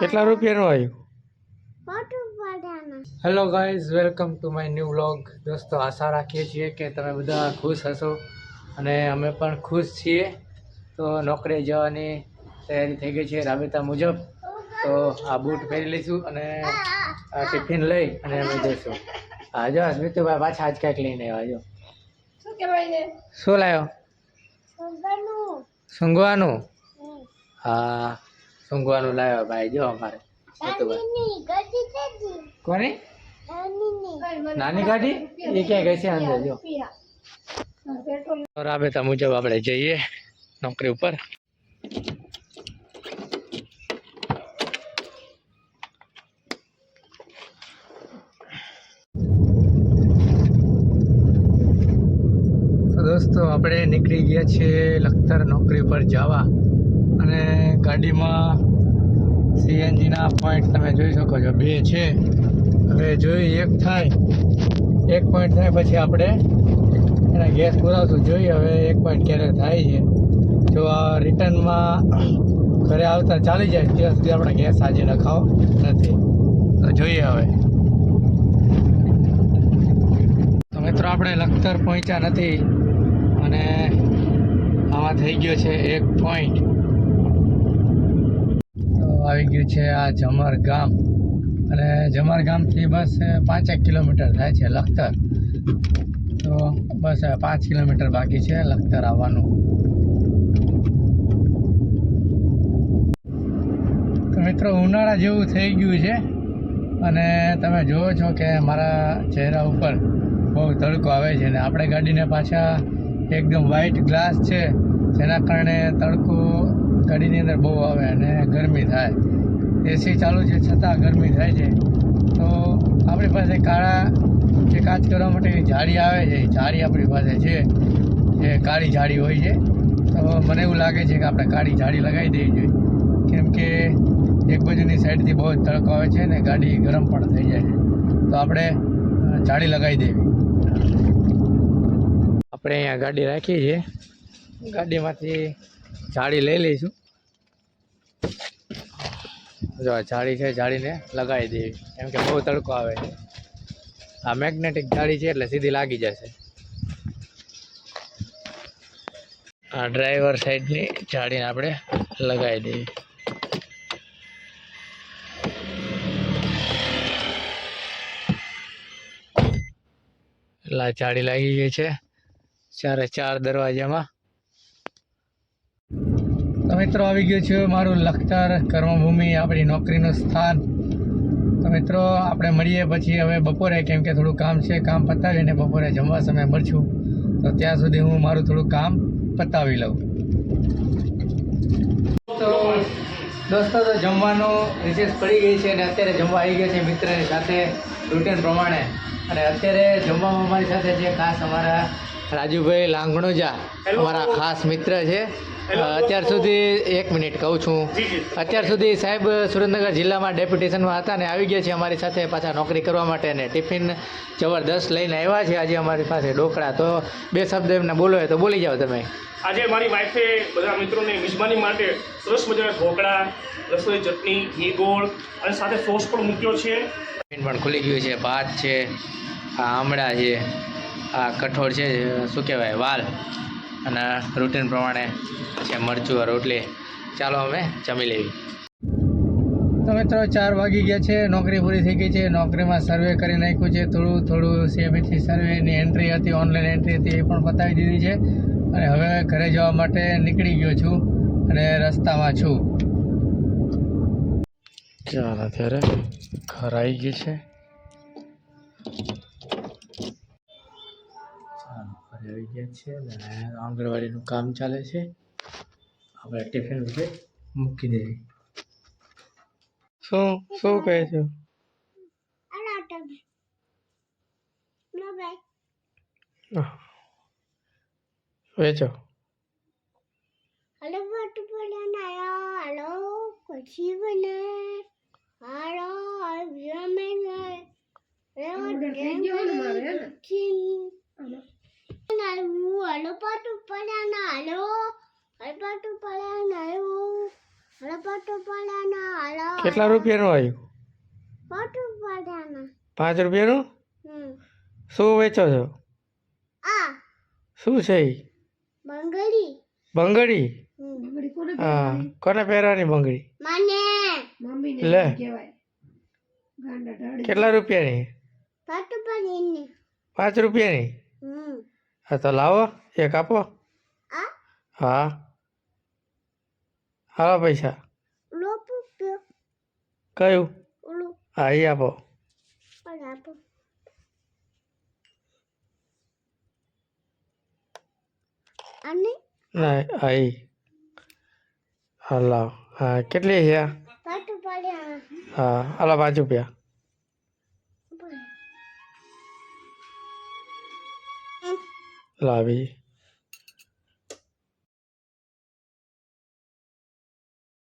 કેટલા રૂપિયાનું આવ્યું? Hello guys welcome to my new vlog દોસ્તો આશા રાખીએ છીએ કે તમે બધા ખુશ હશો અને અમે પણ ખુશ છીએ. તો નોકરી જવાની તૈયારી થઈ ગઈ છે રાબેતા મુજબ. તો આ બૂટ પહેરી લઈશું અને આ ટિફિન લઈ અને અમે જઈશું. હા જો સ્મિતુભાઈ પાછા આજ કાંઈક લઈને આવ્યો શું લાવ્યો સૂંઘવાનું હા સૂંઘવાનું લાવ્યા ભાઈ જો અમારે. કોની? નાની નાની ગાડી? એ ક્યાં ગઈ છે અંદર? જો. રાબેતા મુજબ આપણે જઈએ નોકરી ઉપર. દોસ્તો, આપણે નીકળી ગયા છીએ લખતર નોકરી પર જવા. અને ગાડીમાં સીએનજીના પોઈન્ટ તમે જોઈ શકો છો, બે છે. હવે જોઈ, એક થાય. એક પોઈન્ટ થાય પછી આપણે એના ગેસ પુરાવશું જોઈએ, હવે એક પોઈન્ટ ક્યારે થાય છે. જો આ રિટર્નમાં ઘરે આવતા ચાલી જાય, ત્યાં સુધી આપણે ગેસ આજે નખાવો નથી. તો જોઈએ હવે. તો મિત્રો, આપણે લખતર પહોંચ્યા નથી. અને આમાં થઈ ગયો છે એક પોઈન્ટ તો આવી ગયું છે આ જમર ગામ. અને જમર ગામથી બસ પાંચેક કિલોમીટર થાય છે લખતર. તો બસ પાંચ કિલોમીટર બાકી છે લખતર આવવાનું. તો મિત્રો, ઉનાળા જેવું થઈ ગયું છે. અને તમે જુઓ છો કે મારા ચહેરા ઉપર બહુ તડકો આવે છે ને આપણે ગાડીને પાછા એકદમ વ્હાઇટ ગ્લાસ છે. જેના કારણે તડકો ગાડીની અંદર બહુ આવે અને ગરમી થાય. એસી ચાલુ છે, છતાં ગરમી થાય છે. તો આપણી પાસે કાળા જે કાચ કરવા માટેની જાળી આવે છે જાળી આપણી પાસે છે. જે કાળી જાળી હોય છે. તો મને એવું લાગે છે કે આપણે કાળી જાળી લગાવી દેવી જોઈએ. કેમ કે એક બાજુની સાઈડથી બહુ જ તડકો આવે છે ને ગાડી ગરમ પણ થઈ જાય છે. તો આપણે જાળી લગાવી દેવી. આપણે અહીંયા ગાડી રાખી છે ગાડીમાંથી જાળી લઈ લઈશું. જો જાળી છે, જાળીને લગાવી દેવી એમ કે બહુ તડકો આવે. છે આ મેગ્નેટિક જાળી છે એટલે સીધી લાગી જશે. આ ડ્રાઈવર સાઈડની જાળીને આપણે લગાવી દેવી એટલે જાળી લાગી ગઈ છે. ચારે ચાર દરવાજામાં. તો મિત્રો આવી ગયો છે મારું લખતર, કર્મભૂમિ, આપણી નોકરીનું સ્થાન. તો મિત્રો આપણે મળીએ પછી હવે બપોરે, કેમ કે થોડું કામ છે, કામ પતાવીને બપોરે જમવા સમય મળશું. તો ત્યાં સુધી હું મારું થોડું કામ પતાવી લઉં. તો દોસ્તો, તો જમવાનું રિસેસ પડી ગઈ છે અને અત્યારે જમવા આવી ગયા છે મિત્રની સાથે રૂટીન પ્રમાણે. અને અત્યારે જમવામાં અમારી સાથે જે ખાસ અમારા રાજુભાઈ લાંગણોજા અમારા ખાસ મિત્ર છે. અત્યાર સુધી એક મિનિટ કહું છું. અત્યાર સુધી સાહેબ સુરેન્દ્રનગર જિલ્લામાં ડેપ્યુટેશનમાં હતા ને આવી ગયા છે અમારી સાથે પાછા નોકરી કરવા માટે ને ટિફિન જબરદસ્ત લઈને આવ્યા છે. આજે અમારી પાસે ઢોકળા. તો બે શબ્દ એમને બોલો તો બોલી જાઓ તમે. આજે મારી વાઈફે બધા મિત્રોને મિજબાની માટે સરસ મજાના ઢોકળા રસોઈ ચટણી ઘી ગોળ અને સાથે સોસ પણ મૂક્યો છે. પણ ખુલી ગયું છે. ભાત છે આમળા છે. આ કઠોળ છે શું કહેવાય વાલ. અને રૂટીન પ્રમાણે છે મરચું રોટલી. ચાલો અમે જમી લેવી. તો મિત્રો ચાર વાગી ગયા છે નોકરી પૂરી થઈ ગઈ છે. નોકરીમાં સર્વે કરી નાખ્યું છે થોડું થોડું સીએમએથી સર્વેની એન્ટ્રી હતી ઓનલાઈન એન્ટ્રી હતી એ પણ પતાવી દીધી છે. અને હવે ઘરે જવા માટે નીકળી ગયો છું અને રસ્તામાં છું. ચાલો અત્યારે ઘર આવી ગયું છે. આવી ગયા છે અને આંગણવાડીનું કામ ચાલે છે. આપણે ટિફિન વિશે મૂકી દઈએ શું શું કહે છે? વેચો. હલો પટું પડ્યા હલો પછી બને. હલો અમે મેં પાટું પડ્યા પાટો પાડ્યા આવ્યો હરે પાટો પાડ્યા હાલો કેટલા રૂપિયાનું આવ્યું? પાટુ પાડ્યા પાંચ રૂપિયાનું? હમ. શું વેચો છો? આ. શું છે એ બંગડી. બંગડી? હા. કોને પહેરવાની બંગડી? મને. લે. કેટલા રૂપિયાની? પાટો પાડીને. પાંચ રૂપિયાની? હમ. હા તો લાવો એક આપો. હા. હા પૈસા. કયું? હા એ આપો. ના હા હા લાવ. હા કેટલી છે? હા હાલો પાંચ રૂપિયા. လာပြီ